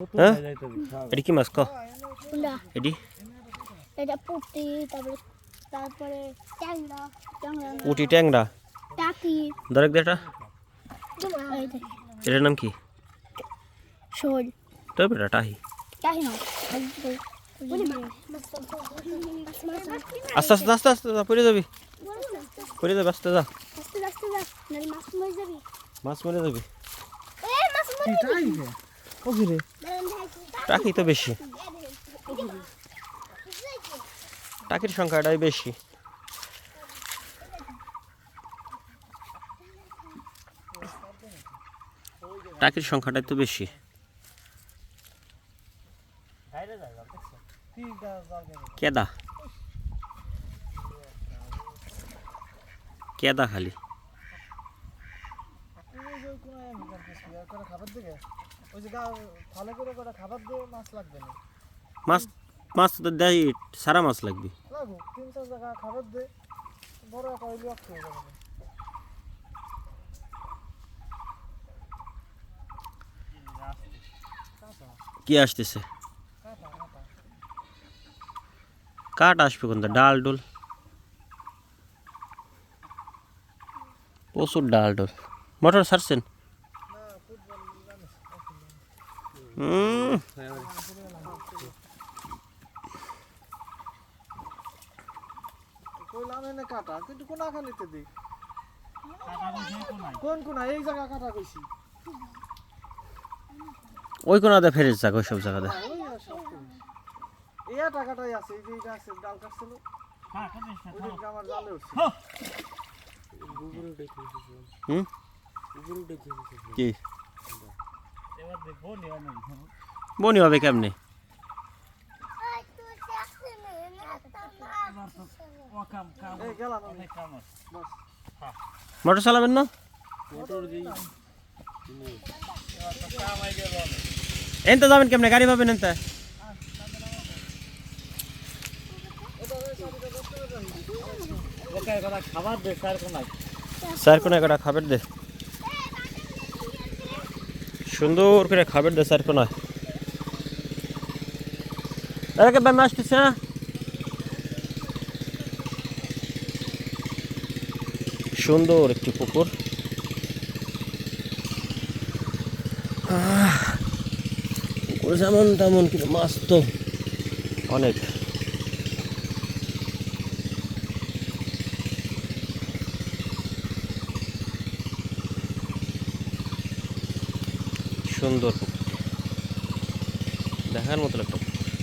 হ্যাঁ? এটি কি মাছ? ক। কোনটা এটি? এটা পুঁটি তারপরে তারপরে ট্যাংরা ট্যাংরা ট্যাংরা। টাকি। এটার নাম কি? শোল। বেটা টাহি। না। আস্তে আস্তে আস্তে আস্তে যা পড়ে যাবি। পড়ে যাবি আস্তে যা। মাছ মরে যাবি। মাছ মরে যাবি। টাকি তো বেশি। টাকির সংখ্যাটাই বেশি। টাকির সংখ্যাটাই তো বেশি। কেদা? কেদা খালি? খাবার দিকে ওই যে গা- ভালো করে করে খাবার দিয়ে মাছ লাগবে না। মাছ মাছ তো দেয় সারা মাছ লাগবে। লাগুক তিন চার জায়গা খাবার দে বড় একটা হইলে অক্ষ যাবে কি আসতেছে? কাঠ আসবে কোন ডাল ডোল। প্রচুর ডাল ডোল। মোটর ছাড়ছেন কাটা কিন্তু কোনা খালিতে দি? কোন কোনা? এই জায়গা কাটা কইছি। ওই কোনাতে ফেরে যাক ওই সব জায়গাতে। হ্যাঁ, সব এই একটা কাটাই আছে এই যে এইটা আছে ডাল কাটছিল। আমার জালে উঠছে। হুম? কি? বনি হবে কেমনে? মোটর চালাবেন না? এনতে যাবেন কেমনে? গাড়ি পাবেন এনতে? স্যার কোন একটা খাবার দে? সুন্দর করে খাবার দে স্যার কোন একে ব্যায়াম আসতেছে না সুন্দর একটি পুকুর। পুকুর যেমন তেমন কিন্তু মাছ তো অনেক। সুন্দর দেখার মতো একটা।